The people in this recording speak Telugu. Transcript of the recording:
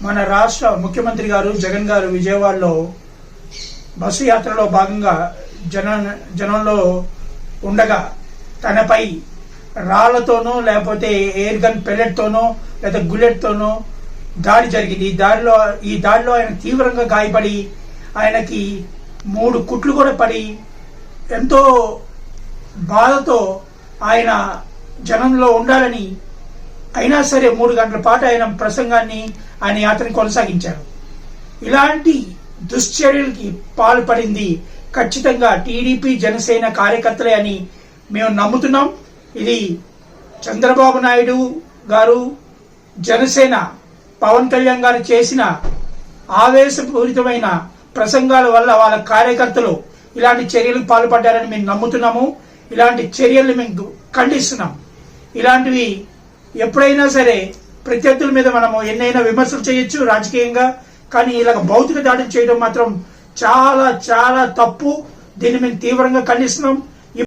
మన రాష్ట్ర ముఖ్యమంత్రి గారు జగన్ గారు విజయవాడలో బస్సు యాత్రలో భాగంగా జన జనంలో ఉండగా తనపై రాళ్ళతోనో లేకపోతే ఎయిర్ గన్ పెల్లెట్తోనో లేదా గుల్లెట్తోనో దాడి జరిగింది. ఈ దాడిలో ఈ దాడిలో ఆయన తీవ్రంగా గాయపడి ఆయనకి మూడు కుట్లు కూడా పడి ఎంతో బాధతో ఆయన జనంలో ఉండాలని అయినా సరే మూడు గంటల పాటు ఆయన ప్రసంగాన్ని ఆయన యాత్రని కొనసాగించారు. ఇలాంటి దుశ్చర్యలకి పాల్పడింది ఖచ్చితంగా టీడీపీ జనసేన కార్యకర్తలే అని మేము నమ్ముతున్నాం. ఇది చంద్రబాబు నాయుడు గారు జనసేన పవన్ కళ్యాణ్ గారు చేసిన ఆవేశపూరితమైన ప్రసంగాల వల్ల వాళ్ళ కార్యకర్తలు ఇలాంటి చర్యలకు పాల్పడ్డారని మేము నమ్ముతున్నాము. ఇలాంటి చర్యలు మేము ఖండిస్తున్నాం. ఇలాంటివి ఎప్పుడైనా సరే ప్రత్యర్థుల మీద మనము ఎన్నైనా విమర్శలు చేయొచ్చు రాజకీయంగా కానీ ఇలాగ భౌతిక దాడులు చేయడం మాత్రం చాలా చాలా తప్పు. దీన్ని మేము తీవ్రంగా ఖండిస్తున్నాం.